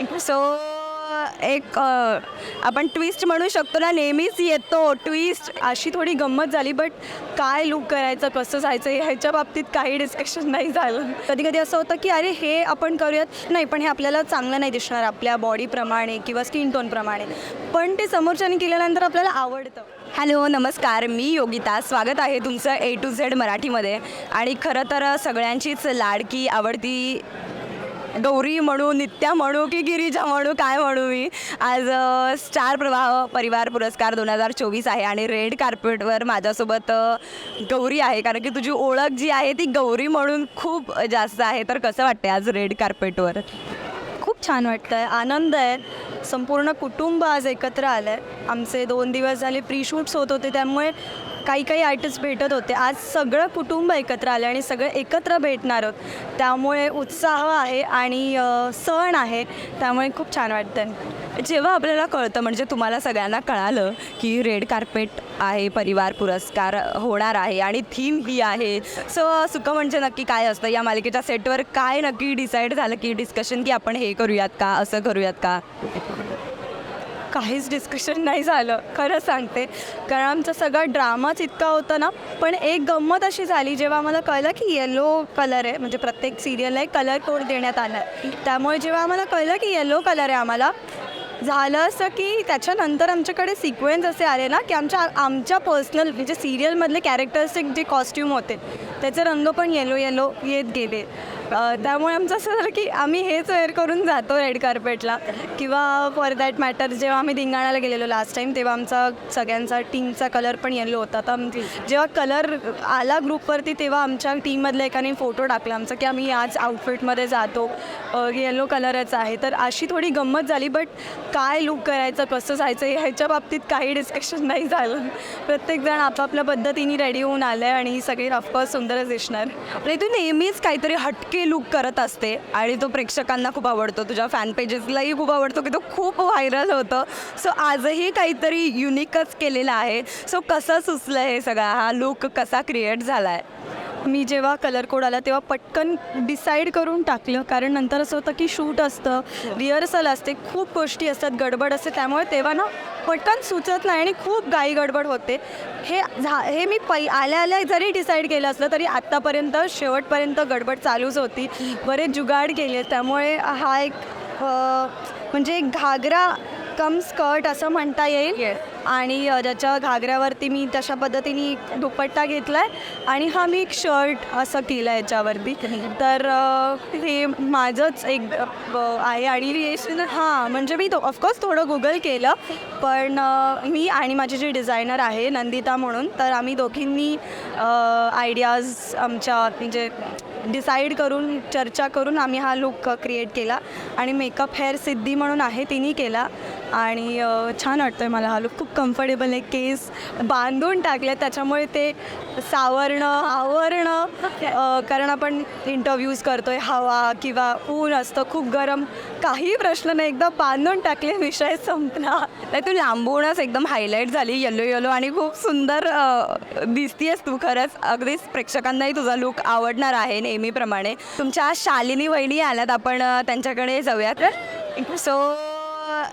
So एक आपण twist म्हणू शकतो ना नेहमीच येतो. ट्विस्ट अशी थोडी गंमत झाली बट काय लुक करायचं कसं जायचं ह्याच्या बाबतीत काही डिस्कशन नाही झालं. कधी कधी असं होतं की अरे हे आपण करूयात. नाही पण हे आपल्याला चांगलं नाही दिसणार आपल्या बॉडीप्रमाणे किंवा स्किन टोनप्रमाणे पण ते समोरच्याने केल्यानंतर आपल्याला आवडतं. हॅलो नमस्कार. मी योगिता. स्वागत आहे तुमचं ए टू झेड मराठीमध्ये. आणि खरं तर सगळ्यांचीच लाडकी आवडती गौरी म्हणू नित्या म्हणू की गिरीजा म्हणू काय म्हणू मी? आज स्टार प्रवाह परिवार पुरस्कार दोन हजार चोवीस आहे आणि रेड कार्पेटवर माझ्यासोबत गौरी आहे. कारण की तुझी ओळख जी आहे ती गौरी म्हणून खूप जास्त आहे. तर कसं वाटतं आज रेड कार्पेटवर? खूप छान वाटतं आहे आनंद आहे. संपूर्ण कुटुंब आज एकत्र आलं आहे आमचे दोन दिवस झाले प्री शूट्स होत होते. त्यामुळे काही काही आर्टिस्ट भेटत होते. आज सगळं कुटुंब एकत्र आलं आणि सगळे एकत्र भेटणार आहोत. त्यामुळे उत्साह आहे आणि सण आहे. त्यामुळे खूप छान वाटतं जेव्हा आपल्याला कळतं म्हणजे तुम्हाला सगळ्यांना कळालं की रेड कार्पेट आहे परिवार पुरस्कार होणार आहे आणि थीम ही आहे. सो सुख म्हणजे नक्की काय असतं? या मालिकेच्या सेटवर काय नक्की डिसाईड झालं की डिस्कशन की आपण हे करूयात का? असं करूयात का? काहीच डिस्कशन नाही झालं. खरं सांगते. कारण आमचा सगळा ड्रामाच इतका होता ना पण एक गंमत अशी झाली जेव्हा आम्हाला कळलं की येलो कलर आहे. म्हणजे प्रत्येक सिरियलला एक कलर कोड देण्यात आला. आहे त्यामुळे जेव्हा आम्हाला कळलं की येलो कलर आहे आम्हाला झालं असं की त्याच्यानंतर आमच्याकडे सिक्वेन्स असे आले ना की आमच्या आमच्या पर्सनल म्हणजे सिरियलमधले कॅरेक्टर्सचे जे कॉस्ट्यूम होते त्याचे रंग पण येलो येलो येत गेले. त्यामुळे आमचं असं झालं की आम्ही हेच वेअर करून जातो रेड कार्पेटला. किंवा फॉर दॅट मॅटर जेव्हा आम्ही धिंगाणाला गेलेलो लास्ट टाईम तेव्हा आमचा सगळ्यांचा टीमचा कलर पण येलो होता. तर जेव्हा कलर आला ग्रुपवरती तेव्हा आमच्या टीममधल्या एकाने फोटो टाकला आमचा की आम्ही आज आउटफिटमध्ये जातो. येलो कलरच आहे. तर अशी थोडी गंमत झाली बट काय लुक करायचं कसं जायचं ह्याच्या बाबतीत काही डिस्कशन नाही झालं. प्रत्येकजण आपापल्या पद्धतीने रेडी होऊन आलं आहे आणि सगळे ऑफकोर्स सुंदरच दिसणार. तू नेहमीच काहीतरी हटके लुक करत असते आणि तो प्रेक्षकांना खूप आवडतो. तुझ्या फॅन पेजेसलाही खूप आवडतो की तो खूप व्हायरल होतं. सो आजही काहीतरी युनिकच केलेलं आहे. सो कसं सुचलं हे सगळा? हा लुक कसा क्रिएट झाला आहे मी जेव्हा कलर कोड आला तेव्हा पटकन डिसाईड करून टाकलं. कारण नंतर असं होतं की शूट असतं रिहर्सल असते खूप गोष्टी असतात गडबड असते. त्यामुळे तेव्हा ना पटकन सुचत नाही आणि खूप गाई गडबड होते. हे झा हे मी पै आल्या आल्या जरी डिसाईड केलं असलं तरी आत्तापर्यंत शेवटपर्यंत गडबड चालूच होती. बरेच जुगाड केले. त्यामुळे हा एक म्हणजे घागरा कम स्कर्ट असं म्हणता येईल. आणि ज्याच्या घागऱ्यावरती मी तशा पद्धतीने दुपट्टा घेतला आहे आणि हा मी एक शर्ट असं केलं आहे याच्यावरती. तर हे माझंच एक आहे आणि हां म्हणजे मी तो ऑफकोर्स थोडं गुगल केलं पण मी आणि माझी जी डिझायनर आहे नंदिता म्हणून तर आम्ही दोघींनी आयडियाज आमच्या म्हणजे डिसाईड करून चर्चा करून आम्ही हा लुक क्रिएट केला. आणि मेकअप हेअर सिद्धी म्हणून आहे तिने केला. आणि छान वाटतं आहे मला हा लुक खूप कम्फर्टेबल आहे. केस बांधून टाकले त्याच्यामुळे ते सावरणं आवरणं कारण आपण इंटरव्ह्यूज करतो आहे हवा किंवा ऊन असतं. खूप गरम. काही प्रश्न नाही. एकदा बांधून टाकले विषय संपला. नाही तू लांबूनच एकदम हायलाईट झाली. येलो येलो आणि खूप सुंदर दिसतीयस तू खरंच. अगदीच प्रेक्षकांनाही तुझा लुक आवडणार आहे नेहमीप्रमाणे. तुमच्या शालिनी वहिनी आल्यात. आपण त्यांच्याकडे जाऊयात. सो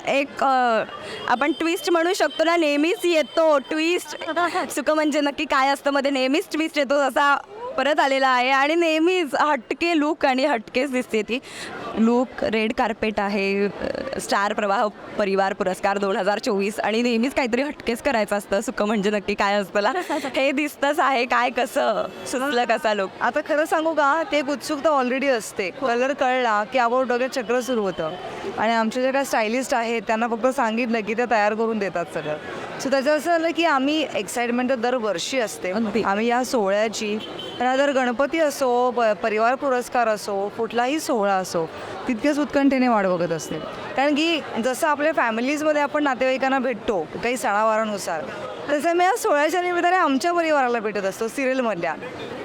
एक आपण ट्विस्ट म्हणू शकतो ना नेहमीच येतो ट्विस्ट सुख म्हणजे नक्की काय असतं मध्ये नेहमीच ट्विस्ट येतो असा परत आलेला आहे आणि नेहमीच हटके लूक आणि हटकेच दिसते ती. लूक रेड कार्पेट आहे स्टार प्रवाह परिवार पुरस्कार दोन हजार चोवीस आणि नेहमीच काहीतरी हटकेच करायचं असतं. सुख म्हणजे नक्की काय असतं हे दिसतंच आहे काय कसं? सुचलं कसा लुक आता खरं सांगू का ते एक उत्सुकता ऑलरेडी असते. कलर कळला की आपण डोक्यात चक्र सुरू होतं. आणि आमचे जे काय स्टायलिस्ट आहेत त्यांना फक्त सांगितलं की ते तयार करून देतात सगळं. सो त्याचं असं झालं की आम्ही एक्साइटमेंट तर दरवर्षी असते. आम्ही या सोहळ्याची आणि गणपती असो प- परिवार पुरस्कार असो कुठलाही सोहळा असो तितकेच उत्कंठेने वाट बघत असते. कारण की जसं आपल्या फॅमिलीजमध्ये आपण नातेवाईकांना भेटतो काही सणावारानुसार तसं मी या सोहळ्याच्या निमित्ताने आमच्या परिवाराला भेटत असतो सिरियलमधल्या.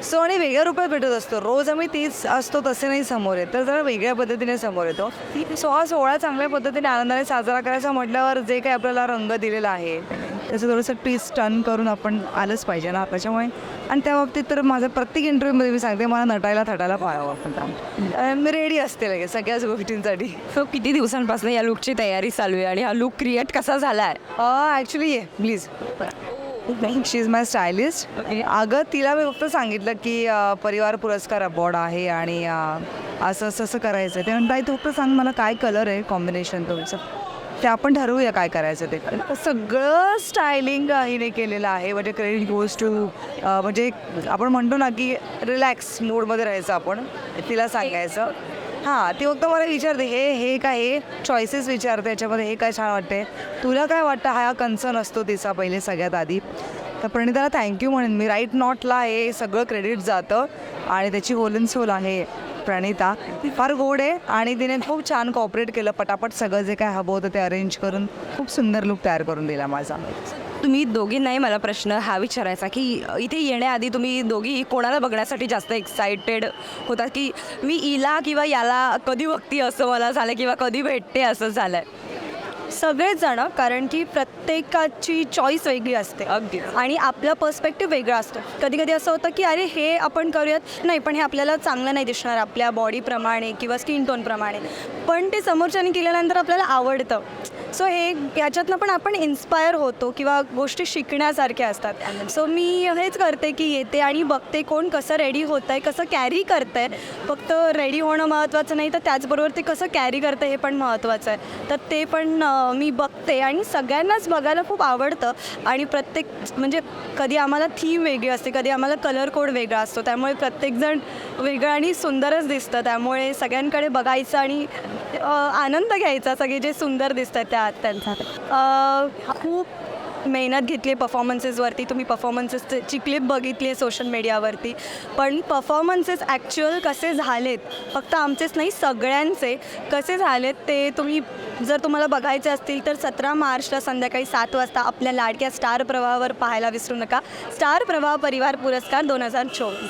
सो आणि वेगळ्या रूपात भेटत असतो. रोज आम्ही तीच असतो तसे नाही समोर येत. तर जरा वेगळ्या पद्धतीने समोर येतो. सो हा सोहळा चांगल्या पद्धतीने आनंदाने साजरा करायचा म्हटल्यावर जे काही आपल्याला रंग दिलेला आहे त्याचं थोडंसं ट्विस्ट टर्न करून आपण आलंच पाहिजे ना. त्याच्यामुळे आणि त्या बाबतीत तर माझं प्रत्येक इंटरव्ह्यूमध्ये मी सांगते मला नटायला थटायला पाहावं पण मी रेडी असते लगेच सगळ्याच गोष्टींसाठी. सो किती दिवसांपासून या लुकची तयारी चालू आहे आणि हा लुक क्रिएट कसा झाला आहे ॲक्च्युली ये please she is my stylist अगं तिला मी फक्त सांगितलं की परिवार पुरस्कार अवॉर्ड आहे आणि असं असं असं करायचं आहे ते म्हणताय तू फक्त सांग मला काय कलर आहे कॉम्बिनेशन तुमचं ते आपण ठरवूया काय करायचं ते. सगळं स्टायलिंग हिने केलेलं आहे. म्हणजे क्रेडिट गोज टू म्हणजे आपण म्हणतो ना की रिलॅक्स मूडमध्ये राहायचं आपण. तिला सांगायचं. हां ती फक्त मला विचारते हे हे काय हे चॉईसेस विचारते याच्यामध्ये हे काय छान वाटते तुला काय वाटतं? हा कन्सर्न असतो तिचा पहिले सगळ्यात आधी. तर प्रणिताला थँक्यू म्हणेन मी. राईट नॉटला हे सगळं क्रेडिट जातं आणि त्याची होल सोल आहे. प्रणिता. ती फार गोड आहे आणि तिने खूप छान कॉपरेट केलं. पटापट सगळं जे काय हवं होतं ते अरेंज करून खूप सुंदर लुक तयार करून दिला माझा. तुम्ही दोघींनाही मला प्रश्न हा विचारायचा की इथे येण्याआधी तुम्ही दोघी कोणाला बघण्यासाठी जास्त एक्सायटेड होता की मी इला किंवा याला कधी बघती असं मला झालं किंवा कधी भेटते असं झालं सगळेच जण कारण की प्रत्येकाची चॉईस वेगळी असते. अगदी. आणि आपला पर्स्पेक्टिव्ह वेगळा असतो. कधी कधी असं होतं की अरे हे आपण करूयात. नाही पण हे आपल्याला चांगलं नाही दिसणार आपल्या बॉडीप्रमाणे किंवा स्किन टोनप्रमाणे पण ते समोरच्याने केल्यानंतर आपल्याला आवडतं. सो हे याच्यातनं पण आपण इन्स्पायर होतो किंवा गोष्टी शिकण्यासारख्या असतात. सो मी हेच करते की येते आणि बघते कोण कसं रेडी होतं आहे कसं कॅरी करतं आहे फक्त रेडी होणं महत्त्वाचं नाही तर त्याचबरोबर ते कसं कॅरी करतं हे पण महत्त्वाचं आहे. तर ते पण मी बघते आणि सगळ्यांनाच बघायला खूप आवडतं. आणि प्रत्येक म्हणजे कधी आम्हाला थीम वेगळी असते कधी आम्हाला कलर कोड वेगळा असतो. त्यामुळे प्रत्येकजण वेगळं आणि सुंदरच दिसतं. त्यामुळे सगळ्यांकडे बघायचं आणि आनंद घ्यायचा सगळे जे सुंदर दिसतात त्या त्यांचा. खूप मेहनत घेतली आहे परफॉर्मन्सेसवरती तुम्ही परफॉर्मन्सेसची क्लिप बघितली आहे सोशल मीडियावरती पण परफॉर्मन्सेस ॲक्च्युअल कसे झालेत? फक्त आमचेच नाही सगळ्यांचे. कसे झालेत ते तुम्ही जर तुम्हाला बघायचे असतील तर सतरा मार्चला संध्याकाळी सात वाजता आपल्या लाडक्या स्टार प्रवाहावर पाहायला विसरू नका. स्टार प्रवाह परिवार पुरस्कार दोन हजार चोवीस.